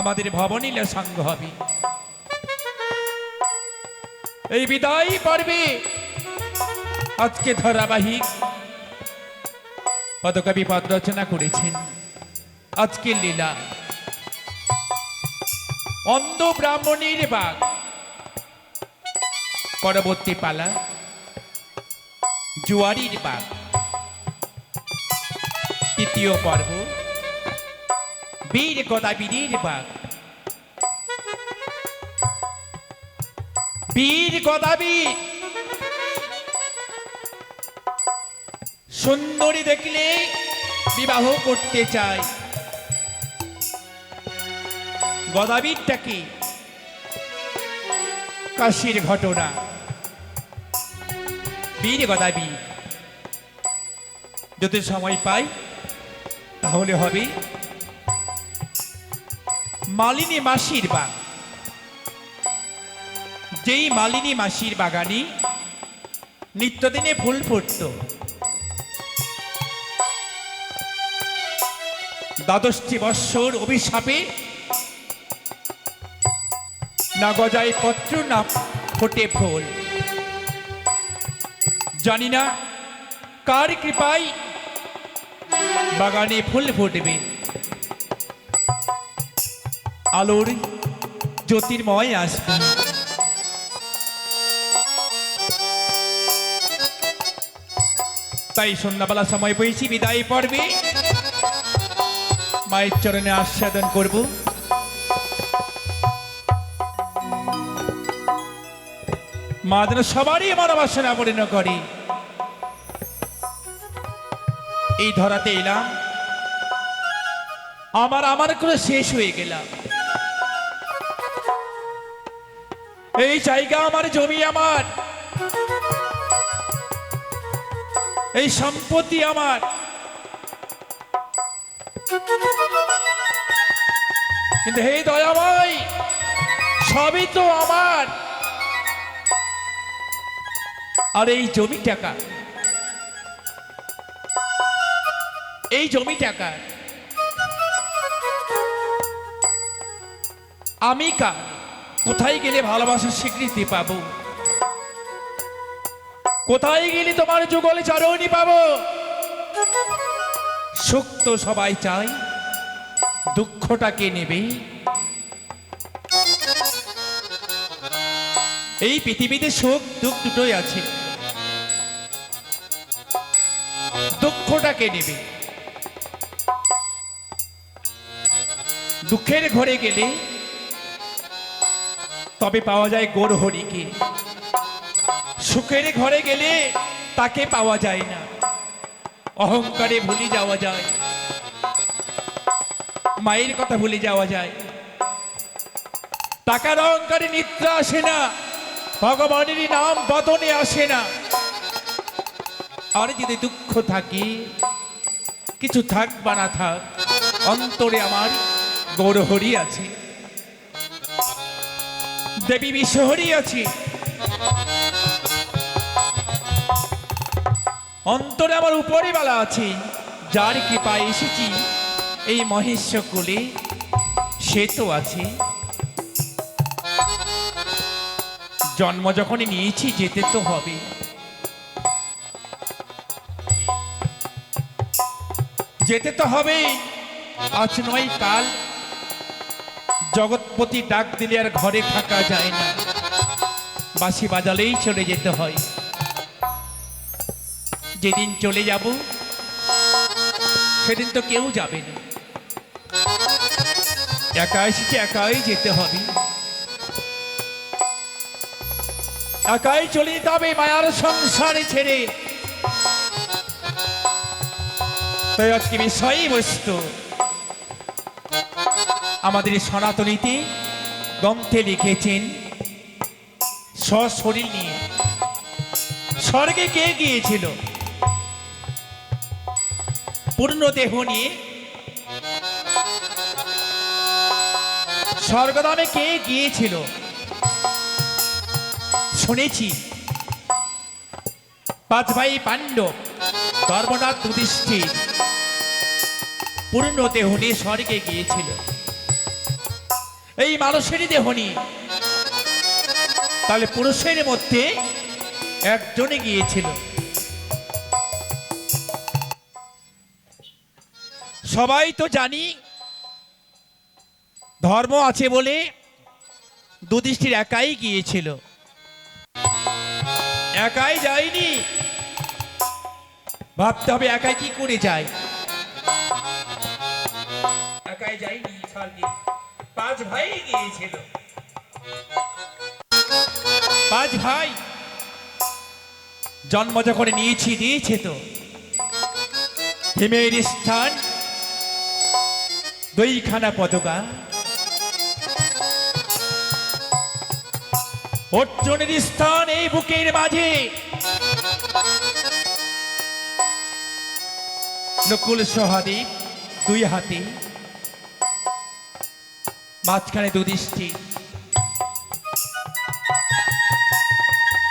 আমাদের ভবনীলা সঙ্গ হবে। এই বিদায় পর্বে আজকে ধারাবাহিক পদকবি পদ রচনা করেছেন আজকের লীলা। অন্ধ ব্রাহ্মণীর বাঘ পরবর্তী পালা। জুয়ারির বাঘ তৃতীয় পর্ব। বীর গদাবীরের বাঘ বীর গদাবীর সুন্দরী দেখলে বিবাহ করতে চায় গদাবীরটা কি কাশির ঘটনা বীর গদাবীর যদি সময় পাই তাহলে হবে মালিনী মাসির বাগ যেই মালিনী মাসির বাগানে নিত্যদিনে ফুল ফুটত। দ্বাদশটি বৎসর অভিশাপে না গজায় পত্র না ফোটে ফুল। জানি না কার কৃপায় বাগানে ফুল ফুটবে। আলোর জ্যোতির্ময় আসবে। তাই সন্ধ্যাবেলা সময় পেয়েছি, বিদায় পড়বে মায়ের চরণে আস্বাদন করব। মা যেন সবারই আমার বাসনা পরিণ করে। এই ধরাতে এলাম। আমার আমার করে শেষ হয়ে গেলাম। এই জায়গা আমার, জমি আমার। এই সম্পত্তি আমার। কিন্তু হে দয়াময়, সবই তো আমার। আর এই জমি টাকা এই জমি টাকা আমি কা কোথায় গেলে ভালোবাসার স্বীকৃতি পাব? কোথায় গেলে তোমার যুগল চারণী পাব? সুখ তো সবাই চাই দুঃখটা কে নেবে? এই পৃথিবীতে সুখ, দুঃখ দুটোই আছে। দুঃখটাকে নেবে? দুঃখের ঘরে গেলে তবে পাওয়া যায় গোর হরিকে। সুখের ঘরে গেলে তাকে পাওয়া যায় না। অহংকারে ভুলে যাওয়া যায়। মায়ের কথা ভুলে যাওয়া যায়। টাকার অহংকারে নিদ্রা আসে না। ভগবানের নাম বদনে আসে না। আর যদি দুঃখ থাকি, কিছু থাক বা না থাক, অন্তরে আমার গৌরহরি আছে। দেবী বিশ্বহরি আছে। অন্তরে আমার উপরে বেলা আছে। যার কৃপায় এসেছি, এই মহেশ্ব কোলে সে তো আছে। জন্ম যখনই নিয়েছি, যেতে তো হবে। যেতে তো হবে আজ নয়, কাল জগৎপতি ডাক দিলে আর ঘরে থাকা যায় না। বাঁশি বাজালেই চলে যেতে হয়। যেদিন চলে যাব, সেদিন তো কেউ যাবে না। একা এসেছে, একাই যেতে হবে। একাই চলে যেতে হবে মায়ার সংসারে ছেড়ে। তাই আজকে বিষয়ই বস্তু আমাদের সনাতনীতে গ্রন্থে লিখেছেন সশরীর নিয়ে। স্বর্গে কে গিয়েছিল? পূর্ণ দেহ নিয়ে। স্বর্গদামে কে গিয়েছিল? শুনেছি। পাঁচ ভাই পাণ্ডব, ধর্মনাথ যুধিষ্ঠির। পূর্ণ দেহ নিয়ে স্বর্গে গিয়েছিল। এই মানুষেরই দেহ নিয়ে তাহলে পুরুষের মধ্যে একজনে গিয়েছিল। সবাই তো জানি ধর্ম আছে বলে দুদৃষ্টির একাই গিয়েছিল। একাই যায়নি। ভাবতে হবে একাই কি করে যায়। একাই যায়নি স্বর্গে পাঁচ ভাই গিয়েছিল। পাঁচ ভাই জন্ম যখন নিয়েছি, দিয়েছে তো। হিমের স্থান দুইখানা পতাকা অর্জুনের স্থান এই বুকের মাঝে। নকুল সহাদেব দুই হাতে। মাঝখানে দুদৃষ্টি।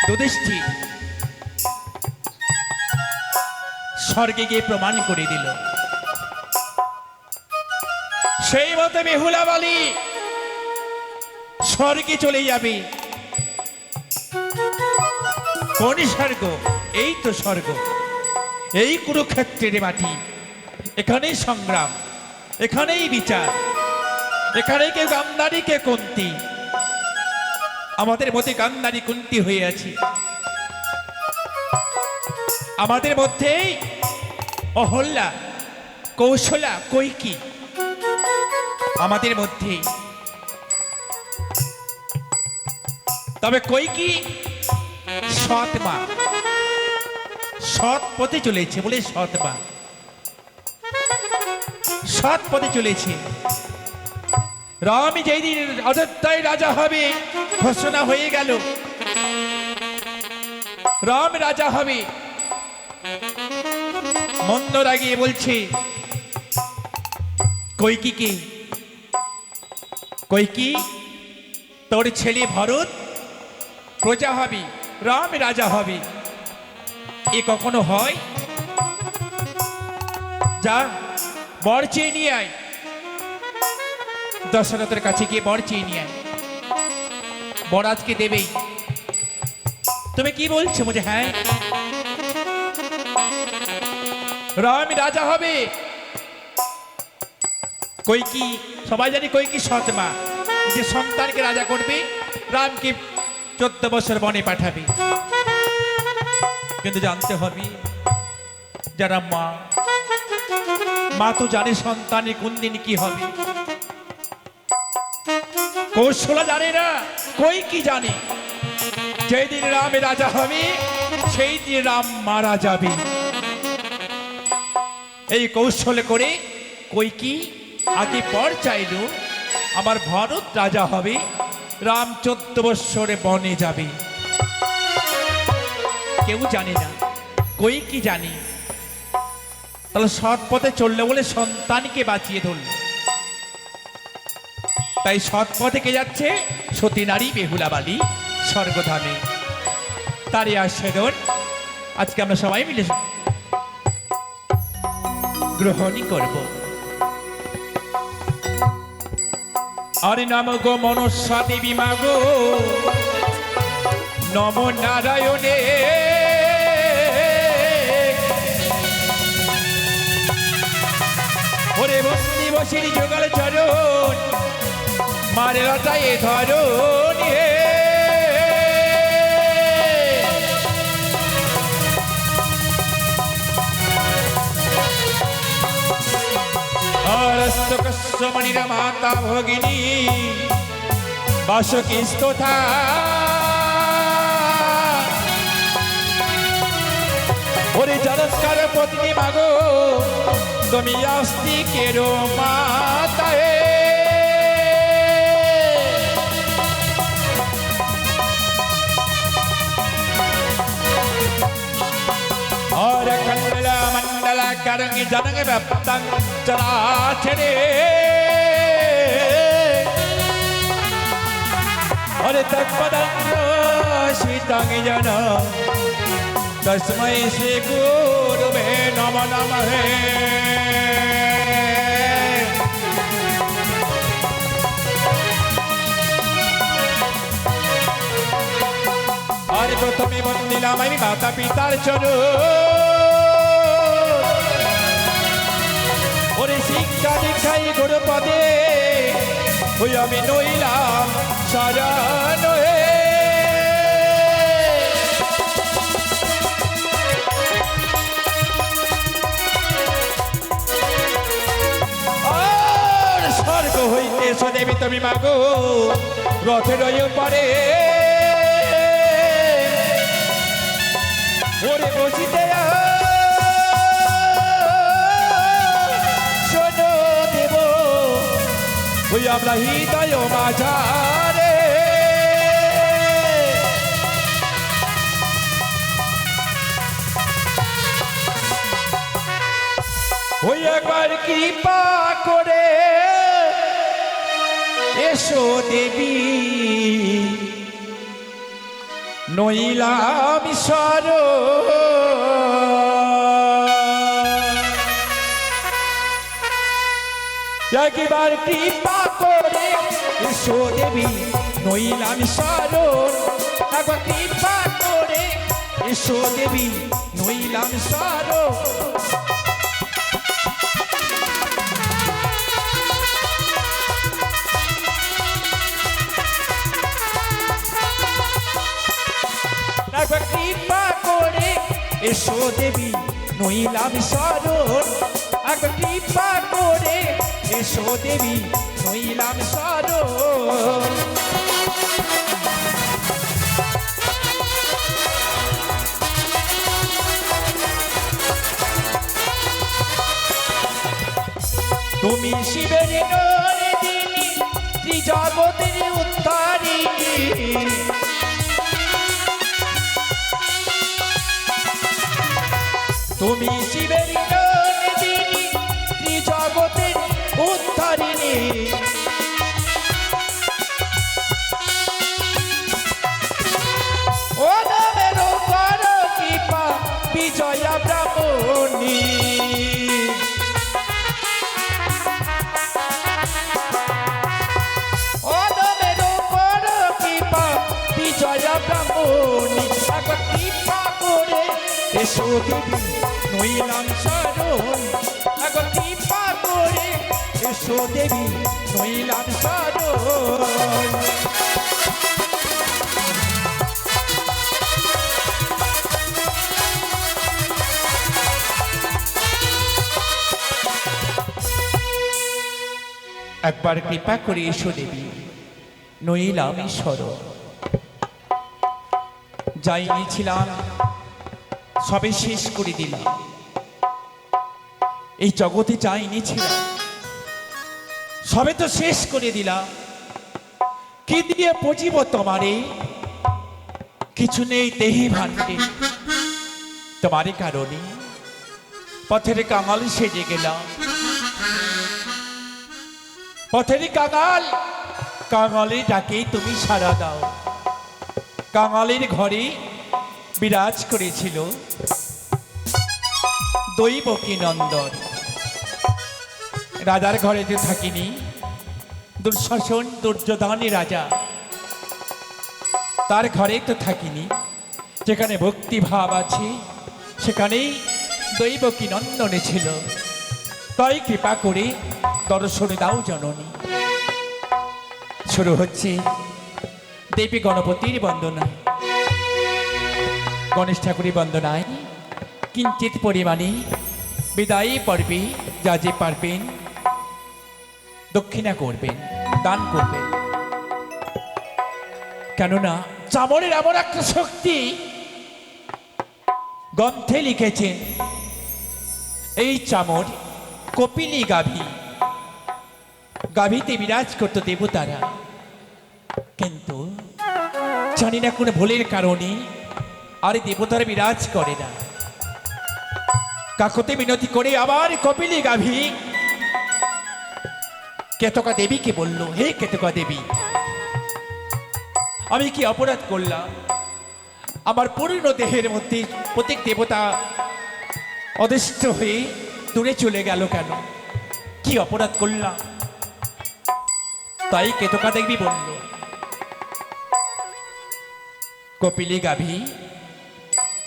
দুদৃষ্টি। স্বর্গে গিয়ে প্রমাণ করে দিল। সেই মতো বেহুলা বালি, স্বর্গে চলে যাবে। কোন স্বর্গ? এই তো স্বর্গ। এই কুরুক্ষেত্রের মাটি। এখানেই সংগ্রাম। এখানেই বিচার। এখানে কেউ গান্ধারী, কে কুন্তি? আমাদের মধ্যে গান্ধারী, কুন্তি হয়ে আছে। আমাদের মধ্যেই অহল্যা, কৌশলা, কৈকি। আমাদের মধ্যেই তবে কৈকি সৎ মা। সৎ পথে চলেছে বলে সৎ মা। সৎ পথে চলেছে। রাম যেই দিন অযোধ্যায় রাজা হবে, ঘোষণা হয়ে গেল। রাম রাজা হবে। মন্দ রাগিয়ে বলছে কৈকিকে কৈকি তোর ছেলে ভরত? প্রজা হবে, রাম রাজা হবে। এ কখনো হয়? যা, বর চেয়ে নিয়ে আয়। দশরথের কাছে গিয়ে বর চেয়ে নিয়ে বর আজকে দেবেই। তুমি কি বলছো? বলছে হ্যাঁ। রাম রাজা হবে। কই কি? সবাই জানি কই কি মা। যে সন্তানকে রাজা করবে, রামকে চোদ্দ বছর বনে পাঠাবে। কিন্তু জানতে হবে, যারা মা মা তো জানে সন্তানের কোন দিন কি হবে। কৌশলা জানে না? কই কি জানে? যেদিন রামে রাজা হবে সেই দিন রাম মারা যাবে। এই কৌশলে করে কই কি? আগে পর চাইল, আমার ভরত রাজা হবে, রাম চোদ্দ বৎসরে বনে যাবে। কেউ জানে না, কই কি জানে? তাহলে সৎ পথে চললে বলে সন্তানকে বাঁচিয়ে ধরল। তাই সৎ পথে যাচ্ছে? সতী নারী বেহুলা বালি, স্বর্গধামে। তারই আশ্বাদন আজকে আমরা সবাই মিলে গ্রহণই করব। আরে নাম গো মনসা দেবী মাগো নম নারায়ণে। ওরে বন্দি বসির যোগাল চরণ মারে লতায় ধরণ হে মণির মাতা ভগিনী বাসকি স্তোথা ওরে জলস্কার পত্নী মাগো, তুমি আস্তি কেরো মাতা करंग जानेंगे मैं पतंग चला चले और तक पतंग शीतंग जन तस्मय से गुरु में नम नम है আর প্রথমে বন্দিলাম আমি মাতা পিতার চরণ শিক্ষা দীক্ষাই গুরু পদে, ওই আমি নইলাম আর স্বর্গ হইতে এসো দেবী তুমি মাগো, রথের পারে ওরে বসিতে ওই আমরা হৃদয় মাঝারে ওই একবার কৃপা করে এসো দেবী নইলাম সর একবার কৃপা করে এসো দেবী, নইলাম সরণ একবার কৃপা করে এসো দেবী, নইলাম একবার কৃপা করে এসো দেবী, নইলাম একবার কৃপা করে এসো দেবী নইলাম সরণ তুমি শিবের নন্দিনী ত্রিজগতের উদ্ধারিণী তুমি শিবের উদ্ধারিণী। ও নামের কর কৃপা, বিজয়া ব্রাহ্মণী। কৃপা ব্রাহ্মণী। একবার কৃপা করে এসো দেবী নইলাম শরণ একবার কৃপা করে এসো দেবী, নইলাম ঈশ্বর যাই নিয়েছিলাম, সবে শেষ করে দিলাম। এই জগতে যাই নিয়েছিলাম সবে তো শেষ করে দিলাম। কি দিয়ে পচিব তোমারে? কিছু নেই দেহি ভান্ডে তোমারই কারণে পথের কাঙাল সেজে গেলাম। পথেরই কাঙাল, কাঙালের ডাকে তুমি সাড়া দাও। কাঙালের ঘরে বিরাজ করেছিল দৈবকী নন্দন রাজার ঘরেতে থাকিনি। দুঃশাসন দুর্যোধনী রাজা। তার ঘরে তো থাকিনি, যেখানে ভক্তিভাব আছে, সেখানেই দৈবকী নন্দনে ছিল। তাই কৃপা করে দর্শন দাও জননী। শুরু হচ্ছে দেবী গণপতির বন্দনা। গণেশ ঠাকুরের বন্দনায় কিঞ্চিত পরিমাণে বিদায়ী পর্বে যা যে পারবেন, দক্ষিণা করবেন। দান করবেন কেননা চামড়ের এমন একটা শক্তি গ্রন্থে লিখেছেন এই চামড় কপিলি গাভী। গাভীতে বিরাজ করতো দেবতারা। কিন্তু জানি না কোনো ভুলের কারণে আর দেবতারা বিরাজ করে না। কাকতে মিনতি করে আবার কপিলি গাভী। কেতকা দেবীকে বলল, হে কেতকা দেবী, আমি কি অপরাধ করলাম? আমার পূর্ণ দেহের মধ্যে প্রত্যেক দেবতা অদৃষ্ট হয়ে দূরে চলে গেল কেন? কি অপরাধ করলাম? তাই কেতকা দেবী বলল, কপিলি গাভী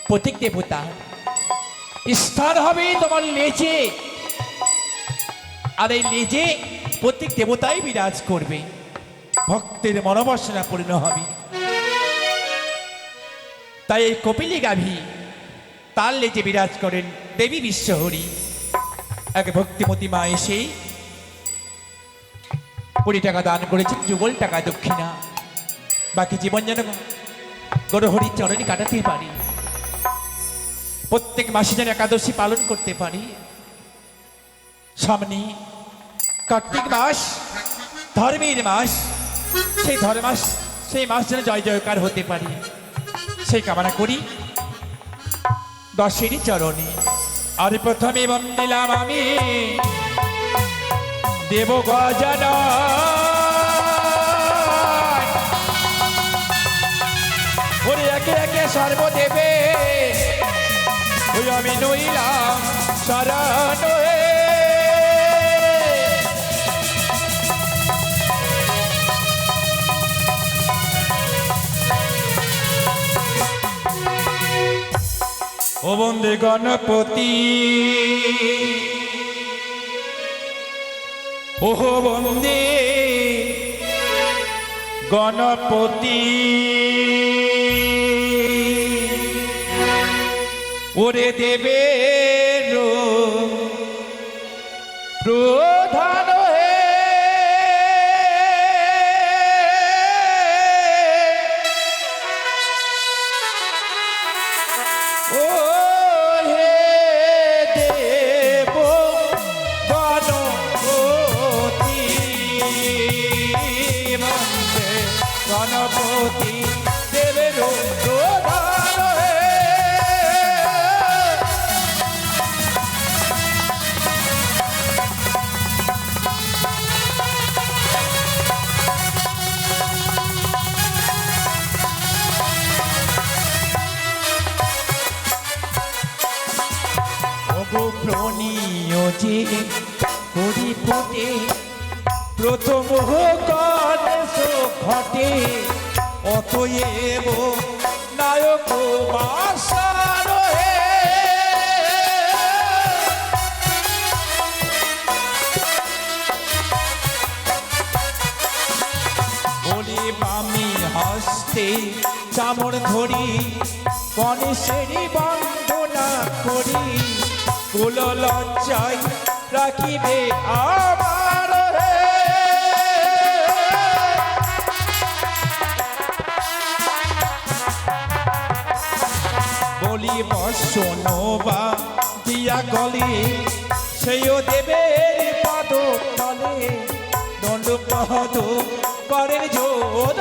প্রতীক দেবতা স্থান হবে তোমার লেজে। আর এই লেজে প্রত্যেক দেবতাই বিরাজ করবে। ভক্তের মনোবাসনা পূর্ণ হবে। তাই এই কপিলি গাভী, তার লেজে বিরাজ করেন দেবী বিশ্বহরি। এক ভক্তিমতী মা এসে কুড়ি টাকা দান করেছেন, যুগল টাকা দক্ষিণা। বাকি জীবন যেন গরহরির চরণে কাটাতে পারি। প্রত্যেক মাসে যেন একাদশী পালন করতে পারি। সামনে কার্তিক মাস, ধর্মের মাস। সেই ধর্ম মাস, সেই মাস যেন জয় জয়কার হতে পারি। সেই কামনা করি। দশের চরণে। আর প্রথমে বন্দিলাম আমি দেব গজন ওরে একে একে সর্বদেবে ওই আমি নইলাম শরণ। ও গণপতি। ওহ বন্দে গণপতি। ওরে দেবে প্রধান প্রথম ঘটে, অতএব নায়ক বলি বামি হস্তে চামড় ধরি গণেশেরই বন্দনা করি। কুল লজ্জায় রাখিবে আমার বলি দিয়া গলি সেও দেবের পাদ তলে দণ্ড পদ করেন যোদ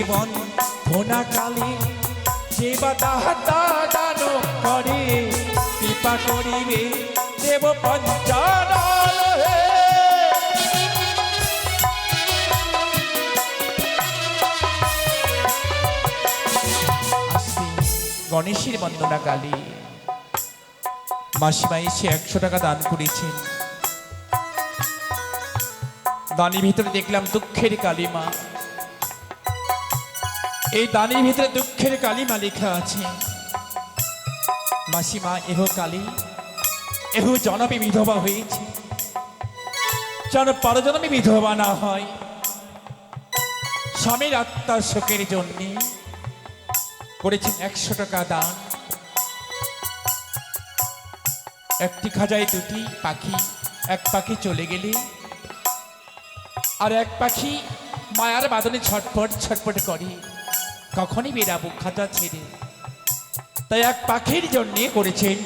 গণেশের বন ধোনা কালে যে বা তাহাতা দান করে। কৃপা করিবে দেব আসছে গণেশের বন্দনা কালী। মাসিমা এসে একশো টাকা দান করেছেন। দানের ভিতরে দেখলাম দুঃখের কালিমা এই দানের ভিতরে দুঃখের কালিমা লেখা আছে। মাসিমা, এহ কালী, এহ জনমে বিধবা হয়েছে। যেন পরজনমে বিধবা না হয়। স্বামীর আত্মার শোকের জন্যে করেছেন একশো টাকা দান। একটি খাজায় দুটি পাখি, এক পাখি চলে গেলে আর এক পাখি মায়ার বাদনে ছটফট ছটফট করে। কখনই বেরাবো খাঁচা ছেড়ে তাই এক পাখির জন্য করেছেন,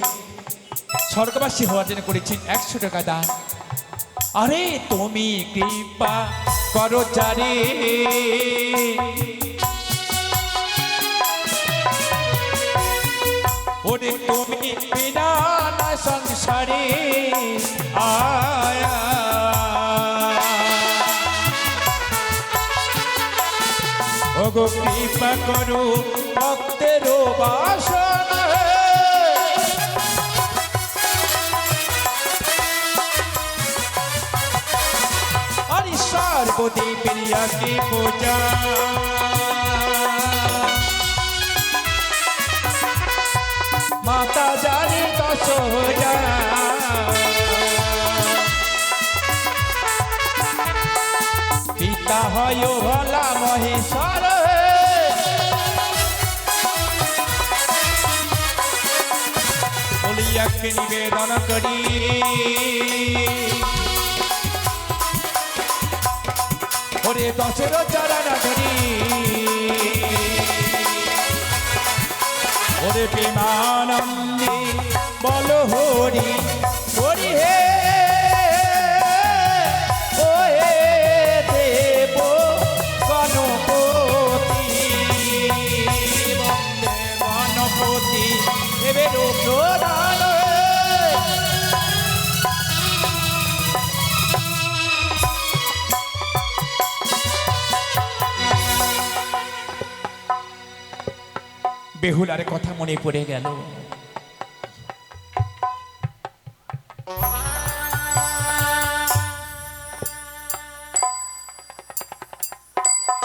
স্বর্গবাসী হওয়ার জন্য করেছেন একশো টাকা দান। আরে তুমি কৃপা করো চারে তুমি বিনা সংসারে আয়া ওগো কৃপা করো ভক্তের বাসনা আরে সর্বদেবের আগে পূজা। মাতা জানি দশ পিতা হয় ভোলা মহেশ্বর। বলিয়াকে নিবেদন করি ওরে দশের চরণ ধরি ওরে প্রেমানন্দে বল হরি বেহুলার কথা মনে পড়ে গেল।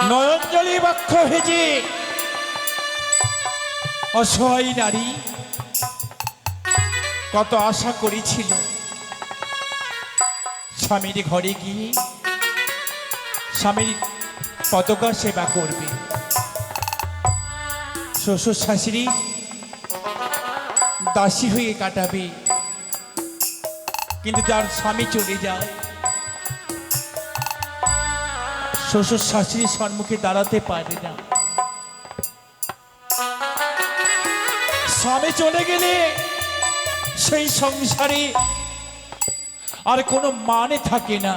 নয়নজলি বক্ষ ভেজে অসহায় নারী কত আশা করেছিল স্বামীর ঘরে গিয়ে স্বামীর পদকা সেবা করবে। শ্বশুর শাশুড়ি দাসী হয়ে কাটাবে। কিন্তু যার স্বামী চলে যায়, শ্বশুর শাশুড়ির সম্মুখে দাঁড়াতে পারে না। স্বামী চলে গেলে সেই সংসারে আর কোনো মানে থাকে না।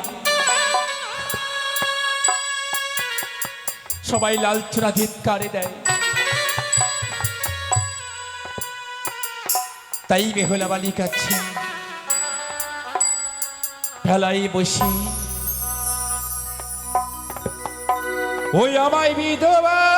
সবাই লালচনা ধিৎকারে দেয়। তাই বেহলা বালি কাছে ফেলাই বসি। ওই আমায় বিধবা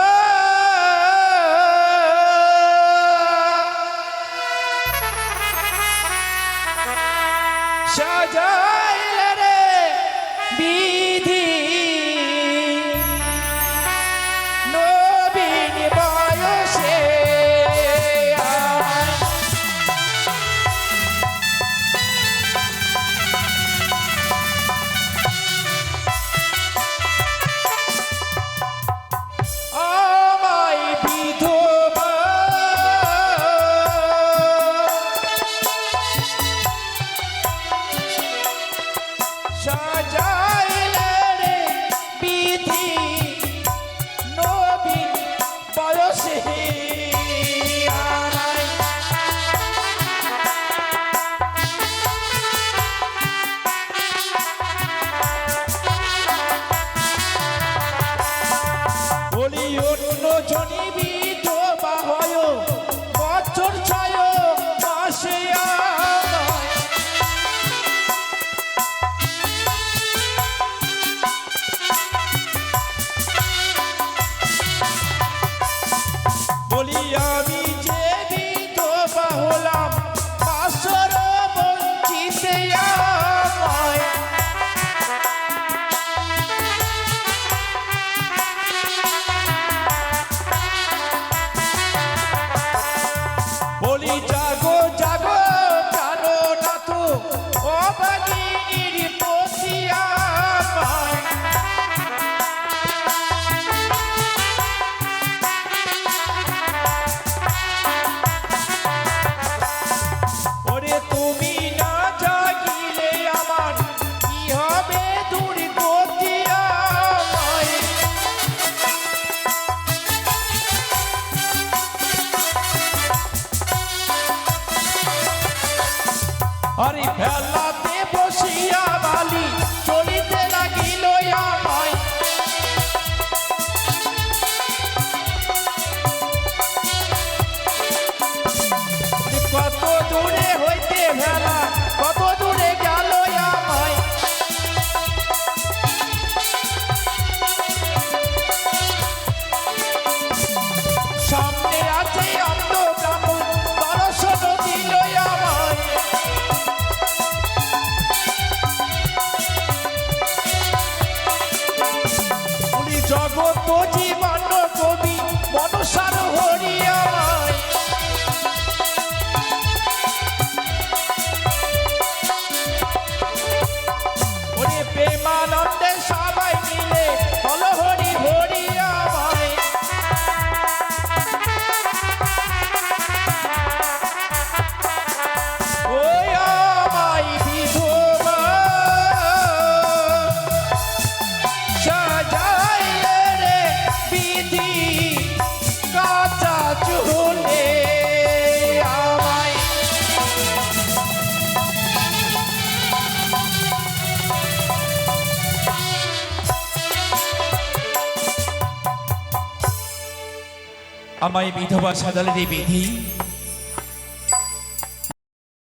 আমায় বিধবা সাজালে রে বিধি।